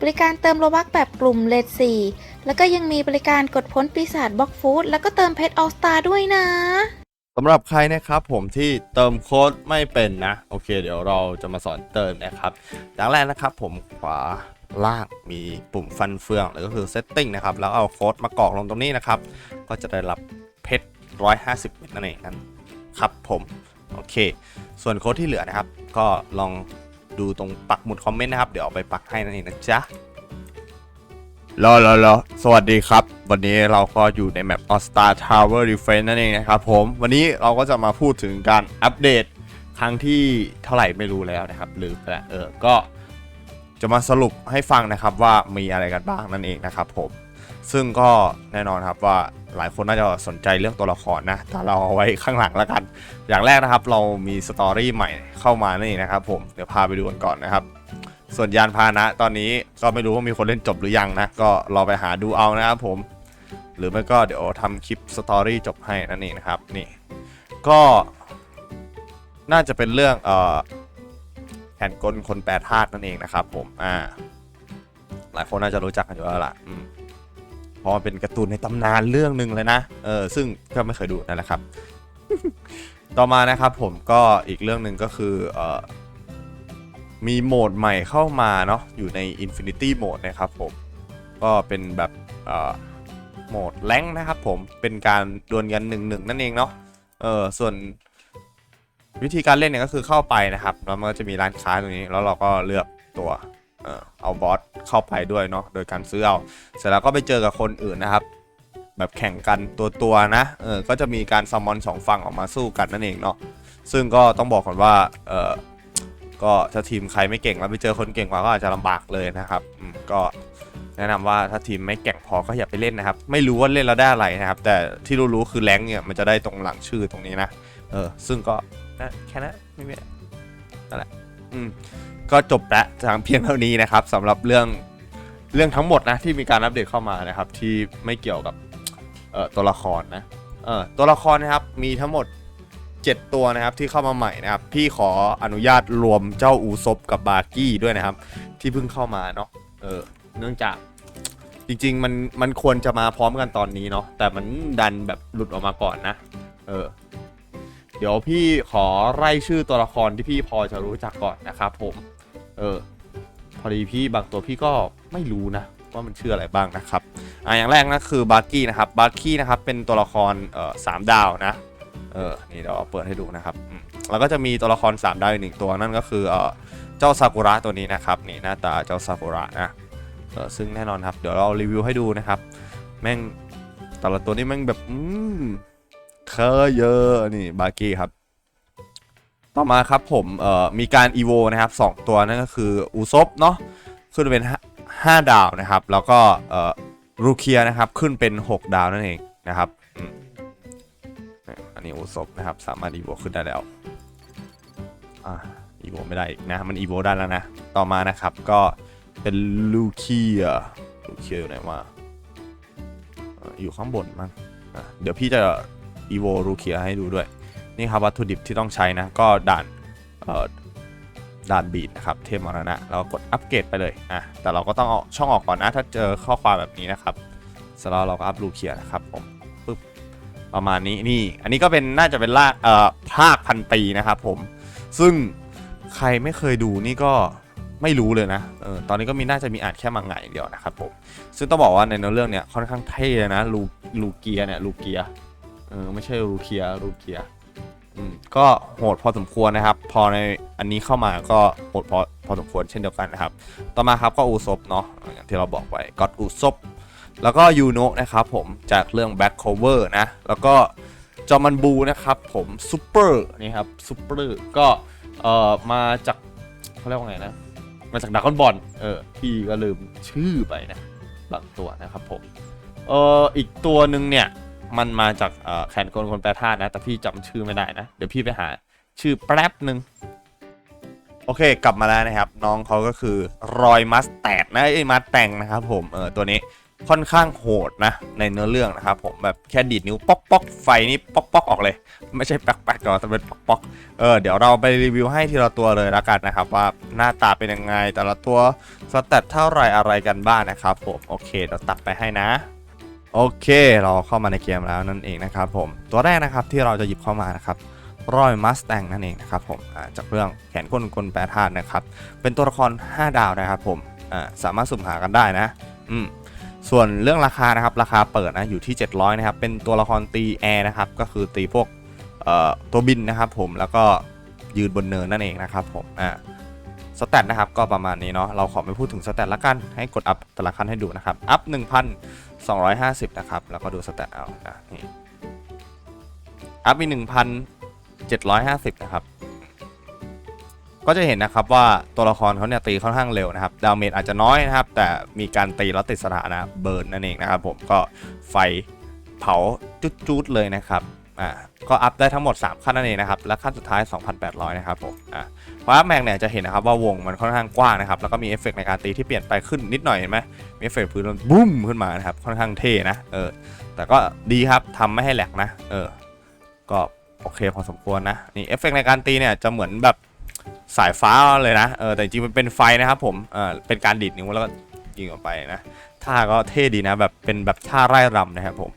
บริการเติมโลบักแบบกลุ่มเลดซีแล้วก็ยังมีบริการกดพ้นปีศาจบล็อกฟู้ดแล้วก็เติมเพชรออสตาด้วยนะ สำหรับใครนะครับผมที่เติมโค้ดไม่เป็นนะ โอเค เดี๋ยวเราจะมาสอนเติมนะครับอย่างแรกนะครับผมขวาล่างมีปุ่มฟันเฟืองหรือก็คือ setting นะครับ แล้วเอาโค้ดมากรอกลงตรงนี้นะครับ ก็จะได้รับเพชร 150 เม็ดนั่นเองนะครับผม โอเค ส่วนโค้ดที่เหลือนะครับ ก็ลอง ดูตรงปักหมุดคอมเมนต์นะครับ เดี๋ยวเอาไปปักให้นั่นเองนะจ๊ะรอรอรอสวัสดีครับ วันนี้เราก็อยู่ในแมป All Star Tower Defense นั่นเองนะครับผม วันนี้เราก็จะมาพูดถึงการอัปเดตครั้งที่เท่าไหร่ไม่รู้แล้วนะครับหรือแล้วเออก็จะมาสรุปให้ฟังนะครับว่ามีอะไรกันบ้างนั่นเองนะครับผม ซึ่งก็แน่นอนครับว่าหลายคนน่าจะสนใจเรื่องตัวละครนะแต่เราเอาไว้ข้างหลังแล้วกัน อย่างแรกนะครับ เรามีสตอรี่ใหม่เข้ามานั่นะครับ ผมเดี๋ยวพาไปดูกันก่อนนะครับ ส่วนยานพาหนะตอนนี้ก็ไม่รู้ว่ามีคนเล่นจบหรือยังนะ ก็รอไปหาดูเอานะครับผม หรือไม่ก็เดี๋ยวทำคลิปสตอรี่จบให้นั่นเองนะครับนี่ก็น่าจะเป็นเรื่องเอ่อแผ่นกลคนแปรธาตุนั่นเองนะครับ ผมอ่าหลายคนน่าจะรู้จักกันอยู่แล้วล่ะอืม ราะมันเป็นการ์ตูนในตำนานเรื่องหนึ่งเลยนะ เออ ซึ่งก็ไม่เคยดูนั่นแหละครับ ต่อมานะครับผมก็อีกเรื่องหนึ่งก็คือเอ่อมีโหมดใหม่เข้ามาเนาะอยู่ใน Infinity Mode นะครับผม ก็เป็นแบบเอ่อโหมดแรงนะครับผมเป็นการดวลกันหนึ่งหนึ่งนั่นเองเนาะเออส่วนวิธีการเล่นเนี่ยก็คือเข้าไปนะครับแล้วมันก็จะมีร้านค้าตรงนี้ แล้วเราก็เลือกตัว เออเอาบอสเข้าไปด้วยเนาะโดยการซื้อเอาเสร็จแล้วก็ไปเจอกับคนอื่นนะครับ แบบแข่งกันตัวตัวๆนะเออก็จะมีการซัมมอนสองฝั่งออกมาสู้กันนั่นเองเนาะซึ่งก็ต้องบอกก่อนว่าเออก็ถ้าทีมใครไม่เก่งแล้วไปเจอคนเก่งกว่าก็อาจจะลำบากเลยนะครับก็แนะนำว่าถ้าทีมไม่เก่งพอก็อย่าไปเล่นนะครับ ไม่รู้ว่าเล่นแล้วได้อะไรนะครับ แต่ที่รู้ๆคือแรงเนี่ยมันจะได้ตรงหลังชื่อตรงนี้นะเออซึ่งก็นะแค่นั้นไม่มีอะไรนั่นแหละอืม ก็จบละทางเพียงเท่านี้นะครับสำหรับเรื่องเรื่องทั้งหมดนะที่มีการอัปเดตเข้ามานะครับที่ไม่เกี่ยวกับตัวละครนะเออตัวละครนะครับมีทั้งหมด 7 ตัวนะครับที่เข้ามาใหม่นะครับ พี่ขออนุญาตรวมเจ้าอูซบกับบาร์กี้ด้วยนะครับ ที่เพิ่งเข้ามาเนาะเออเนื่องจากจริงๆมันมันควรจะมาพร้อมกันตอนนี้เนาะแต่มันดันแบบหลุดออกมาก่อนนะ เออ เดี๋ยวพี่ขอไล่ชื่อตัวละครที่พี่พอจะรู้จักก่อนนะครับผม เออ พอดีพี่บางตัวพี่ก็ไม่รู้นะ ว่ามันชื่ออะไรบ้างนะครับ อะอย่างแรกนะคือบาร์กี้นะครับ บาร์กี้นะครับเป็นตัวละครเอ่อสามดาวนะ เออ นี่เดี๋ยวเอาเปิดให้ดูนะครับอืมแล้วก็จะมีตัวละคร3ดาวอีกหนึ่งตัวนั่นก็คือเออเจ้าซากุระตัวนี้นะครับ นี่หน้าตาเจ้าซากุระนะเออซึ่งแน่นอนครับ เดี๋ยวเรารีวิวให้ดูนะครับ แม่งแต่ละตัวนี้แม่งแบบ อืมเคอเยอะนี่บาร์กี้ครับ ต่อมาครับผมเอ่อมีการอีโวนะครับ2ตัวนั่นก็คืออูซบเนาะขึ้นเป็น 5 ดาวนะครับ แล้วก็เอ่อรูเคียนะครับขึ้นเป็น 6 ดาวนั่นเองนะครับอันนี้อุศบนะครับสามารถอีโวขึ้นได้แล้วอ่าอีโวไม่ได้อีกนะมันอีโวได้แล้วนะ ต่อมานะครับก็เป็นลูเคียลูเคียอยู่ไหนวะเอ่ออยู่ข้างบนมั้งเดี๋ยวพี่จะอีโวลูเคียให้ดูด้วย นี่ครับวัตถุดิบที่ต้องใช้นะ ก็ด่านด่านบีดนะครับเทพมรณะเรากดอัปเกรดไปเลยอะแต่เราก็ต้องเอาช่องออกก่อนนะถ้าเจอข้อความแบบนี้นะครับเสร็จแล้วเราก็อัพลูเคียนะครับผมปุ๊บประมาณนี้นี่ อันนี้ก็เป็นน่าจะเป็นลากเอ่อภาคพันปีนะครับผมซึ่งใครไม่เคยดูนี่ก็ไม่รู้เลยนะเออตอนนี้ก็มีน่าจะมีอ่านแค่มังงะอย่างเดียวนะครับผมซึ่งต้องบอกว่าในเนื้อเรื่องเนี่ยค่อนข้างเท่เลยนะลูลูเกียเนี่ยลูเกียเออไม่ใช่ลูเคียลูเกียอืม ก็โหดพอสมควรนะครับ พอในอันนี้เข้ามาก็โหดพอพอสมควรเช่นเดียวกันนะครับ ต่อมาครับก็อูซบเนาะอย่างที่เราบอกไว้ก็อูซบแล้วก็ยูโนะนะครับผมจากเรื่อง Back Cover นะ แล้วก็จอมันบูนะครับผมซูเปอร์นี่ครับซูเปอร์ก็เอ่อมาจากเขาเรียกว่าไงนะ มาจากดักคอนบอลเออพี่ก็ลืมชื่อไปนะบางตัวนะครับผมเอ่ออีกตัวหนึ่งเนี่ย มันมาจากแขนกลคนแปรธาตุนะ แต่พี่จำชื่อไม่ได้นะ เดี๋ยวพี่ไปหา ชื่อแป๊บหนึ่งโอเค กลับมาแล้วนะครับ น้องเขาก็คือรอยมัสแตดนะไอ้มัสแตงนะครับผมเออตัวนี้ค่อนข้างโหดนะ ในเนื้อเรื่องนะครับผมแบบแค่ดีดนิ้วป๊อกป๊อกไฟนี่ป๊อกป๊อกออกเลย ไม่ใช่แป๊กแป๊กหรอกแต่เป็นป๊อกป๊อกเออเดี๋ยวเราไปรีวิวให้ทีละตัวเลยแล้วกันนะครับ ว่าหน้าตาเป็นยังไงแต่ละตัวสแตทเท่าไหร่อะไรกันบ้างนะครับผมโอเคเดี๋ยวตัดไปให้นะ โอเคเราเข้ามาในเกมแล้วนั่นเองนะครับผมตัวแรกนะครับที่เราจะหยิบเข้ามานะครับรอยมัสแตงนั่นเองนะครับผมจากเรื่องแขนกลกลแปรธาตุนะครับ เป็นตัวละคร 5 ดาวนะครับผมสามารถสุ่มหากันได้นะอืมส่วนเรื่องราคานะครับราคาเปิดนะอยู่ที่ 700นะครับเป็นตัวละครตีแอร์นะครับก็คือตีพวกตัวบินนะครับผมแล้วก็ยืนบนเนินนั่นเองนะครับผมอ่าสแตทนะครับก็ประมาณนี้เนาะเราขอไม่พูดถึงสแตทละกันให้กดอัพแต่ละขั้นให้ดูนะครับอัพ 250 นะครับ แล้วก็ดูสแตทเอานะนี่อัพมี1,750 นะครับ ก็จะเห็นนะครับว่าตัวละครเขาเนี่ยตีค่อนข้างเร็วนะครับ ดาเมจอาจจะน้อยนะครับ แต่มีการตีแล้วติดสถานะเบิร์นนั่นเองนะครับผมก็ไฟเผาจุดๆเลยนะครับ อ่าก็อัพได้ทั้งหมด 3 ขั้นนั่นเองนะครับ และขั้นสุดท้าย 2,800 นะครับผมอ่าพออัพแม็กเนี่ยจะเห็นนะครับว่าวงมันค่อนข้างกว้างนะครับ แล้วก็มีเอฟเฟกต์ในการตีที่เปลี่ยนไปขึ้นนิดหน่อยเห็นไหมมีเอฟเฟกต์พื้นมันบุ้มขึ้นมานะครับ ค่อนข้างเท่นะ เออ แต่ก็ดีครับทำไม่ให้แหลกนะ เออ ก็โอเคพอสมควรนะ นี่เอฟเฟกต์ในการตีเนี่ยจะเหมือนแบบสายฟ้าเลยนะ เออ แต่จริงมันเป็นไฟนะครับผม เออเป็นการดีดนิ้วแล้วก็ยิงออกไปนะ ท่าก็เท่ดีนะ แบบเป็นแบบท่าไร่รำนะครับผม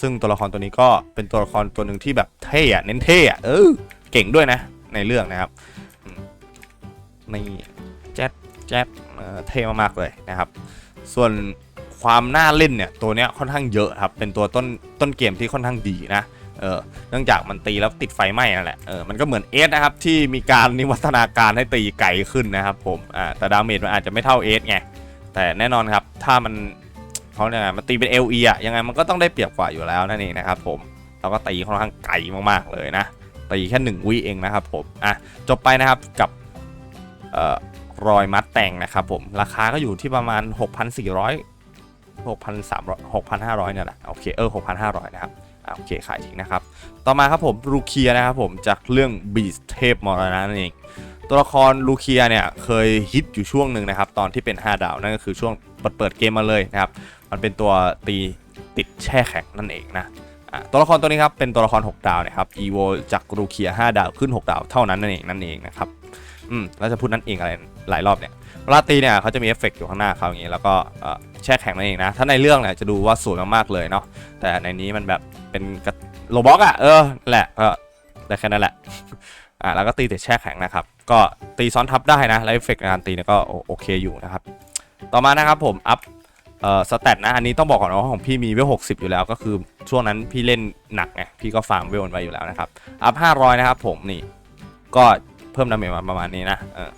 ซึ่งตัวละครตัวนี้ก็เป็นตัวละครตัวหนึ่งที่แบบเท่อะเน้นเท่อะเออเก่งด้วยนะในเรื่องนะครับนี่แจ๊ดแจ๊ดเออเท่มากๆเลยนะครับ ส่วนความน่าเล่นเนี่ยตัวเนี้ยค่อนข้างเยอะครับเป็นตัวต้นต้นเกมที่ค่อนข้างดีนะเออเนื่องจากมันตีแล้วติดไฟไหม้นั่นแหละเออมันก็เหมือนเอสนะครับที่มีการนิวัฒนาการให้ตีไกลขึ้นนะครับผมอ่าแต่ดาเมจมันอาจจะไม่เท่าเอสไงแต่แน่นอนครับถ้ามัน เขาเนี่ยมันตีเป็น LE อะยังไงมันก็ต้องได้เปรียบกว่าอยู่แล้วนั่นเองนะครับผมเราก็ตีค่อนข้างไกลมากๆเลยนะตีแค่หนึ่งวิเองนะครับผมอะจบไปนะครับกับออรอยมัดแต่งนะครับผมราคาก็อยู่ที่ประมาณ 6,400 6,300 6,500เนี่ยแหละโอเคเออ6,500 นะครับโอเคขายทิ้งนะครับ ต่อมาครับผมลูเคียนะครับผมจากเรื่องบีสเทพมรณะนั่นเองตัวละครลูเคียเนี่ยเคยฮิตอยู่ช่วงหนึ่งนะครับตอนที่เป็น 5 ดาวนั่นก็คือช่วง ปิดเปิดเกมมาเลยนะครับ มันเป็นตัวตีติดแช่แข็งนั่นเองนะตัวละครตัวนี้ครับเป็นตัวละคร 6 ดาวนะครับอีโวจากลูเคีย5ดาวขึ้น 6 ดาวเท่านั้นนั่นเองนั่นเองนะครับอืมแล้วจะพูดนั่นเองอะไรหลายรอบเนี่ยเวลาตีเนี่ยเขาจะมีเอฟเฟกต์อยู่ข้างหน้าเขาอย่างนี้แล้วก็แช่แข็งนั่นเองนะถ้าในเรื่องเนี่ยจะดูว่าสวยมากๆเลยเนาะแต่ในนี้มันแบบเป็นโลบ็อกอะเออแหละก็ได้แค่นั้นแหละอ่าแล้วก็ตีแต่แช่แข็งนะครับก็ตีซ้อนทับได้นะแล้วเอฟเฟกต์การตีเนี่ยก็โอเคอยู่นะครับ ต่อมานะครับผมอัพเอ่อสแตทนะอันนี้ต้องบอกก่อนว่าของพี่มีเวล60อยู่แล้ว ก็คือช่วงนั้นพี่เล่นหนักไงพี่ก็ฟาร์มเวลมันไว้อยู่แล้วนะครับอัพ500นะครับผมนี่ก็เพิ่มดาเมจมาประมาณนี้นะเออ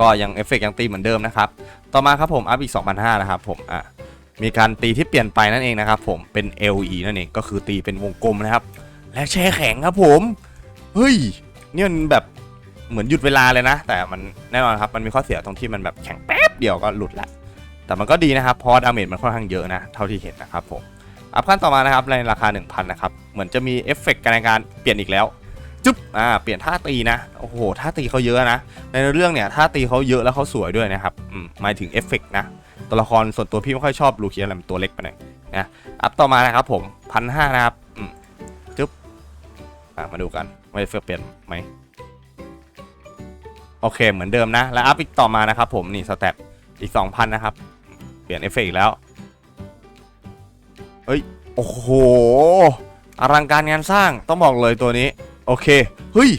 ก็ยังเอฟเฟกต์ยังตีเหมือนเดิมนะครับต่อมาครับผมอัพอีก2,500นะครับผมอะมีการตีที่เปลี่ยนไปนั่นเองนะครับผมเป็น LE นั่นเองก็คือตีเป็นวงกลมนะครับ และแช่แข็งครับผมเฮ้ยนี่มันแบบเหมือนหยุดเวลาเลยนะ แต่มันแน่นอนครับมันมีข้อเสียตรงที่มันแบบแข็งแป๊ เดียวก็หลุดละแต่มันก็ดีนะครับเพราะดาเมจมันค่อนข้างเยอะนะเท่าที่เห็นนะครับผมอัพขั้นต่อมานะครับในราคา 1,000 นะครับ เหมือนจะมีเอฟเฟกต์การในการเปลี่ยนอีกแล้วจุ๊บอ่าเปลี่ยนท่าตีนะโอ้โหท่าตีเขาเยอะนะ ในเรื่องเนี่ยท่าตีเขาเยอะแล้วเขาสวยด้วยนะครับอืมหมายถึงเอฟเฟกต์นะตัวละครส่วนตัวพี่ไม่ค่อยชอบลูเคียอะไรมันตัวเล็กไปหน่อยนะอัพต่อมานะครับผมพันห้านะครับอืมจึ๊บอะมาดูกันว่าจะเปลี่ยนไหมโอเคเหมือนเดิมนะ แล้วอัพอีกต่อมานะครับผมนี่สแตท อีก2,000นะครับ เปลี่ยนเอฟเฟกต์อีกแล้ว เอ้ย โอ้โห อลังการงานสร้างต้องบอกเลยตัวนี้ โอเค เฮ้ย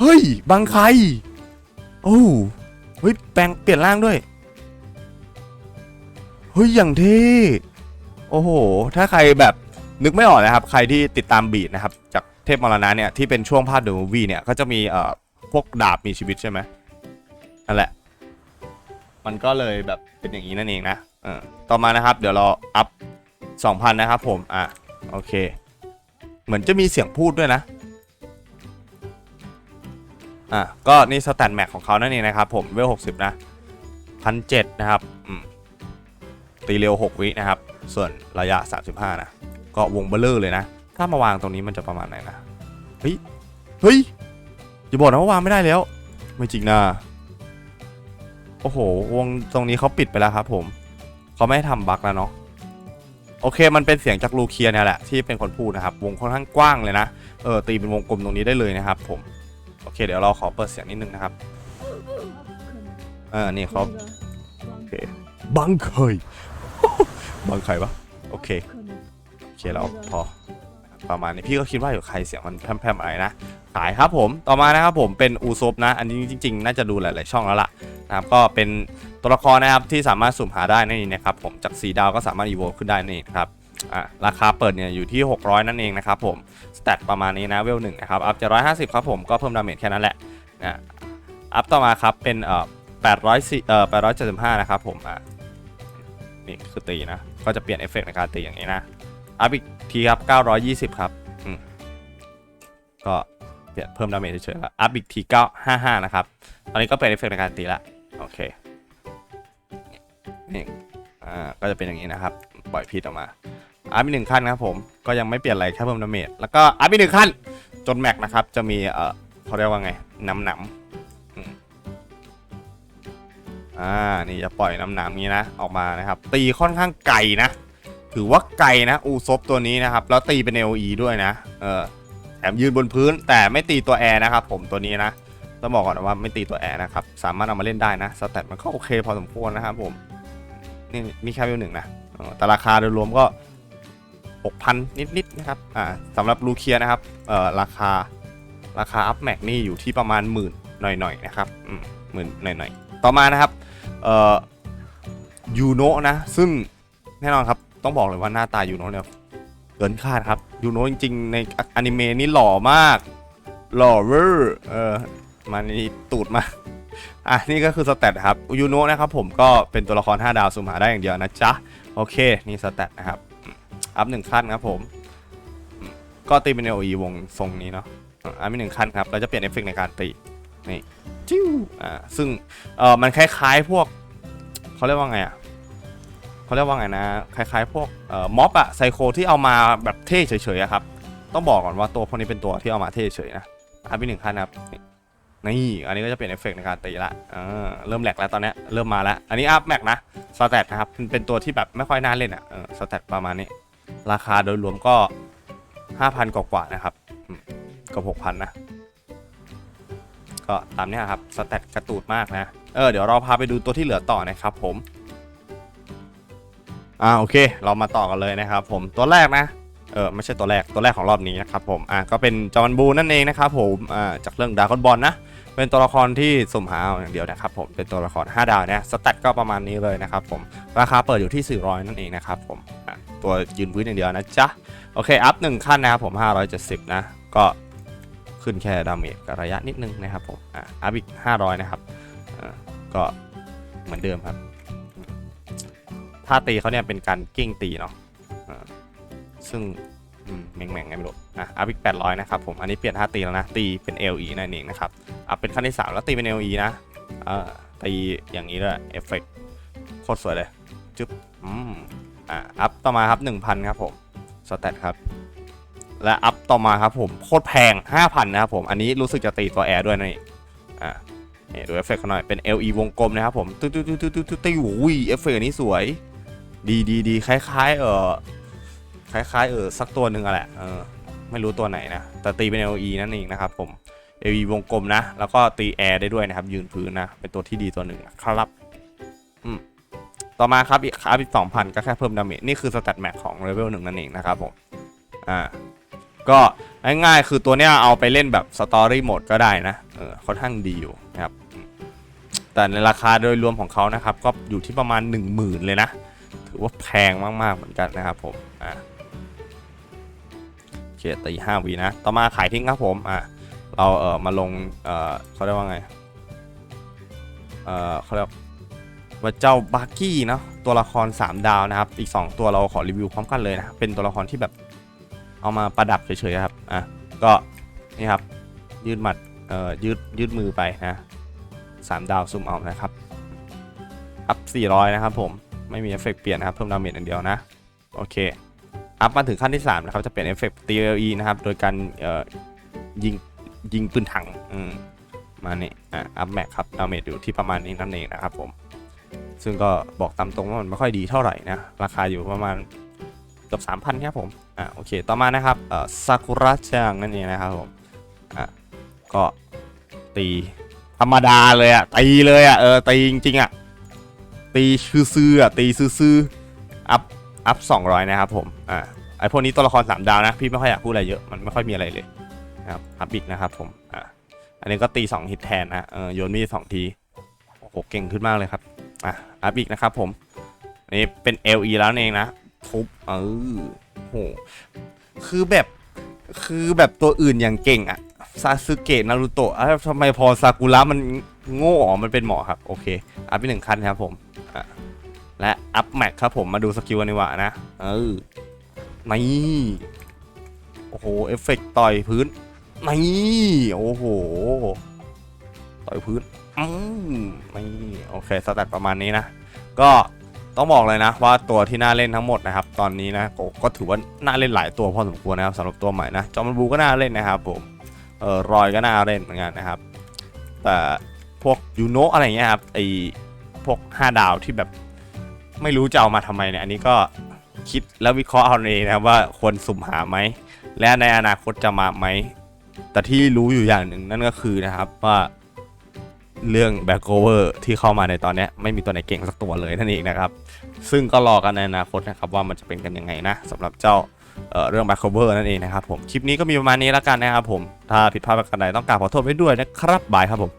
เฮ้ย บางใคร โอ้เฮ้ย แปลงเปลี่ยนร่างด้วย เฮ้ย อย่างเท่โอ้โห ถ้าใครแบบนึกไม่ออกนะครับ ใครที่ติดตามบีดนะครับ จากเทพมรณะเนี่ย ที่เป็นช่วงภาคเดอะมูวี่เนี่ย ก็จะมีเอ่อพวกดาบมีชีวิตใช่ไหมนั่นแหละ มันก็เลยแบบเป็นอย่างนี้นั่นเองนะเออต่อมานะครับ เดี๋ยวเราอัพ2,000 นะครับผม อะ โอเค เหมือนจะมีเสียงพูดด้วยนะ อะ ก็นี่สแตนแม็กของเขานั่นเองนะครับผม เวล60 นะพันเนะครับ อืม ตีเร็ว 6 วินะครับ ส่วนระยะ 35 นะ ก็วงเบลเลอร์เลยนะ ถ้ามาวางตรงนี้มันจะประมาณไหนนะ เฮ้ย เฮ้ย อย่าบอกนะว่าวางไม่ได้แล้ว ไม่จริงนะ อ้โห วงตรงนี้เขาปิดไปแล้วครับผม เขาไม่ให้ทำบั๊กแล้วเนาะ โอเค มันเป็นเสียงจากลูเคียเนี่ยแหละที่เป็นคนพูดนะครับ วงค่อนข้างกว้างเลยนะ เออ ตีเป็นวงกลมตรงนี้ได้เลยนะครับผม โอเค เดี๋ยวเราขอเปิดเสียงนิดนึงนะครับ เออ นี่เขาโอเค บังเคย บังใครปะโอเค โอเค เราพอ ประมาณนี้พี่ก็คิดว่าอยู่ใครเสียงมันแพร่มๆอะไรนะ ขายครับผมต่อมานะครับผมเป็นอูซบนะ อันนี้จริง ๆ น่าจะดูหลาย ๆ ช่องแล้วล่ะนะครับก็เป็นตัวละครนะครับที่สามารถสุ่มหาได้นั่นเองนะครับผมจากสีดาวก็สามารถอีโวขึ้นได้นั่นะครับอะราคาเปิดเนี่ยอยู่ที่ 600 นั่นเองนะครับผมสแตทประมาณนี้นะเวลหนึ่งนะครับอัพจะ150 ครับผมก็เพิ่มดาเมจแค่นั้นแหละนะอัพต่อมาครับเป็นเอ่อ800เอ่อ875 นะครับผมอะนี่คือตีนะ ก็จะเปลี่ยนเอฟเฟกต์ในการตีอย่างนี้นะอัพอีกทีครับ 920 ครับอืมก็ เนี่ยเพิ่มดาเมจเฉยๆแล้วอัพอีกที955 นะครับ ตอนนี้ก็เป็นเอฟเฟกในการตีละโอเคนี่อ่าก็จะเป็นอย่างนี้นะครับปล่อยพิษออกมาอัพอีกหนึ่งขั้นนะครับผมก็ยังไม่เปลี่ยนอะไรแค่เพิ่มดาเมจแล้วก็อัพอีกหนึ่งขั้นจนแม็กนะครับจะมีเอ่อเขาเรียกว่าไงน้ำหนำอ่านี่จะปล่อยน้ำหนำนี้นะออกมานะครับ ตีค่อนข้างไกลนะ ถือว่าไกลนะ อูซบตัวนี้นะครับ แล้วตีเป็น LE ด้วยนะ เออ มยืนบนพื้น แต่ไม่ตีตัวแอร์นะครับผมตัวนี้นะต้องบอกก่อนว่าไม่ตีตัวแอร์นะครับสามารถเอามาเล่นได้นะสแตทมันก็โอเคพอสมควรนะครับผมนี่มีแค่วิวหนึ่งนะแต่ราคาโดยรวมก็ 6,000 นิดๆนะครับอ่าสำหรับลูเคียนะครับเอ่อราคาราคาอัพแม็กนี่อยู่ที่ประมาณหมื่นหน่อยๆนะครับอืมหมื่นหน่อยๆ ต่อมานะครับเอ่อยูโนะนะ ซึ่งแน่นอนครับ ต้องบอกเลยว่าหน้าตายูโนะเนี่ย เกินคาดครับยูโนะจริงๆ ในอนิเมะนี่หล่อมาก หล่อเวอร์เออมานี่ตูดมา อะ นี่ก็คือสแตทครับยูโนะนะครับผมก็เป็นตัวละคร 5 ดาวสุ่มหาได้อย่างเดียวนะจ๊ะ โอเค นี่สแตทนะครับ อัพหนึ่งขั้นครับผมอืมก็ตีเป็น AOE วงทรงนี้เนาะอะอัพอีกหนึ่งขั้นครับ เราจะเปลี่ยนเอฟเฟกต์ในการตี นี่จิ้วอ่าซึ่งเอ่อมันคล้ายๆพวกเขาเรียกว่าไงอะ เขาเรียกว่าไงนะ คล้ายๆ พวกม็อบอะไซโคที่เอามาแบบเท่เฉยๆอะครับ ต้องบอกก่อนว่าตัวพวกนี้เป็นตัวที่เอามาเท่เฉยๆนะอัพอีกหนึ่งขั้นครับนี่อันนี้ก็จะเปลี่ยนเอฟเฟกต์ในการตีละอ่าเริ่มแหลกแล้วตอนนี้เริ่มมาแล้ว อันนี้อัพแม็กนะสแตทนะครับเป็นตัวที่แบบไม่ค่อยน่าเล่นอะสแตทประมาณนี้ ราคาโดยรวมก็ 5,000 กว่าๆนะครับกับ6,000นะก็ตามนี้ครับสแตทกระตูดมากนะเออเดี๋ยวเราพาไปดูตัวที่เหลือต่อนะครับผม อ่าโอเค เรามาต่อกันเลยนะครับ ผมตัวแรกนะเออไม่ใช่ตัวแรกตัวแรกของรอบนี้นะครับผมอ่าก็เป็นจอห์นบูนั่นเองนะครับผมอ่าจากเรื่องดาร์คบอลนะเป็นตัวละครที่สุ่มหาอย่างเดียวนะครับผมเป็นตัวละคร 5 ดาวเนี่ยสแตทก็ประมาณนี้เลยนะครับผมราคาเปิดอยู่ที่ 400 นั่นเองนะครับผมอะตัวยืนพื้นอย่างเดียวนะจ๊ะโอเคอัพหนึ่งขั้นนะครับผม 570 นะ ก็ขึ้นแค่ดาเมจกับระยะนิดนึงนะครับผมอะอัพอีก 500 นะครับอ่าก็เหมือนเดิมครับ ท่าตีเขาเนี่ยเป็นการกิ้งตีเนาะซึ่งอืมแม่งๆไงไม่รู้อะอัพอีก800 นะครับผม อันนี้เปลี่ยนท่าตีแล้วนะ ตีเป็น LE นั่นเองนะครับ อัพเป็นขั้นที่ 3 แล้วตีเป็น LE นะเอ่าตีอย่างนี้ด้วยเอฟเฟกต์โคตรสวยเลยจึ๊บอืมอะอัพต่อมาครับ 1,000 ครับผมสแตทครับ และอัพต่อมาครับผม โคตรแพง 5,000 นะครับผม อันนี้รู้สึกจะตีตัวแอร์ด้วยนะนี่อะนี่ดูเอฟเฟกต์เขาหน่อยเป็น LE วงกลมนะครับผมตึ๊ดตึ๊ดตึ๊ดตึ๊ดตึ๊ดตึ๊ดตึ๊ดอุ้ยเอฟเฟกต์อันนี้สวยดีดีดี ดีๆคล้ายๆ เออคล้ายๆ เออสักตัวหนึ่งอะแหละเออไม่รู้ตัวไหนนะ แต่ตีเป็น LE นั่นเองนะครับผม LE วงกลมนะ แล้วก็ตีแอร์ได้ด้วยนะครับ ยืนพื้นนะ เป็นตัวที่ดีตัวหนึ่งนะครับอืมต่อมาครับอีกครับอีกสองพันก็แค่เพิ่มดาเมจนี่คือสแตทแม็กของเลเวลหนึ่งนั่นเองนะครับผมอ่าก็ง่ายๆคือตัวเนี้ยเอาไปเล่นแบบสตอรี่โหมดก็ได้นะเออค่อนข้างดีอยู่นะครับแต่ในราคาโดยรวมของเขานะครับ ก็อยู่ที่ประมาณ 1 0,000 เลยนะ ถือว่าแพงมาก ๆ เหมือนกันนะครับผมอ่าโอเคตีห้าวีนะ ต่อมาขายทิ้งครับผมอ่าเราเออมาลงเออเขาเรียกว่าไงเออเขาเรียกว่าเจ้าบาร์กี้เนาะตัวละคร 3 ดาวนะครับ อีก 2 ตัวเราขอรีวิวพร้อมกันเลยนะเป็นตัวละครที่แบบเอามาประดับเฉยๆครับอะก็นี่ครับยืดหมัดเอ่อยืดยืดมือไปนะสามดาวซุ่มเอานะครับอัพ400 นะครับผม ไม่มีเอฟเฟกต์เปลี่ยนนะครับเพิ่มดาเมจอย่างเดียวนะโอเคอัพมาถึงขั้นที่3นะครับจะเปลี่ยนเอฟเฟกต์ TLE นะครับโดยการเอ่อยิงยิงปืนถังมมานี่อะอัพแม็กครับดาเมจอยู่ที่ประมาณนี้นั่นเองนะครับผมซึ่งก็บอกตามตรงว่ามันไม่ค่อยดีเท่าไหร่นะราคาอยู่ประมาณเกือบ3,000ครับผมอะโอเคต่อมานะครับเอ่อซากุระจังนั่นเองนะครับผมอะก็ตีธรรมดาเลยอะตีเลยอะเออตีจริงๆอะ ตีซื่อๆอะตีซื่อๆอัพอัพ200นะครับผมอ่าไอพวกนี้ตัวละคร3ดาวนะ พี่ไม่ค่อยอยากพูดอะไรเยอะ มันไม่ค่อยมีอะไรเลยนะครับอัพอีกนะครับผมอ่าอันนี้ก็ตี2ฮิตแทนนะเออโยนมีดสองทีโอ้โหเก่งขึ้นมากเลยครับอะอัพอีกนะครับผมอันนี้เป็น LE แล้วเองนะทุบเออโอ้โหคือแบบคือแบบตัวอื่นอย่างเก่งอะซาสึเกะนารูโตะทำไมพอซากุระมันโง่อ๋อมันเป็นหมอครับ โอเคอัพไปหนึ่งขั้นครับผม และอัพแม็กครับผมมาดูสกิลกันดีกว่านะ เออนี่โอ้โห เอฟเฟกต์ต่อยพื้นนี่โอ้โห ต่อยพื้นอืมนี่โอเคสแตทประมาณนี้นะ ก็ต้องบอกเลยนะว่าตัวที่น่าเล่นทั้งหมดนะครับ ตอนนี้นะก็ก็ถือว่าน่าเล่นหลายตัวพอสมควรนะครับสำหรับตัวใหม่นะจอมบูก็น่าเล่นนะครับผมเออรอยก็น่าเล่นเหมือนกันนะครับ แต่พวกยูโนะอะไรเงี้ยครับไอ พวก 5 ดาวที่แบบไม่รู้จะเอามาทำไมเนี่ย อันนี้ก็คิดแล้ววิเคราะห์เอาเองนะว่าควรสุ่มหาไหม และในอนาคตจะมาไหม แต่ที่รู้อยู่อย่างหนึ่งนั่นก็คือนะครับว่าเรื่องแบ็กโอเวอร์ที่เข้ามาในตอนนี้ไม่มีตัวไหนเก่งสักตัวเลยนั่นเองนะครับ ซึ่งก็รอกันในอนาคตนะครับว่ามันจะเป็นกันยังไงนะสำหรับเจ้าเเรื่อง back cover นั่นเองนะครับผม คลิปนี้ก็มีประมาณนี้แล้วกันนะครับผม ถ้าผิดพลาดประการใดต้องกราบขอโทษไว้ด้วยนะครับบายครับผม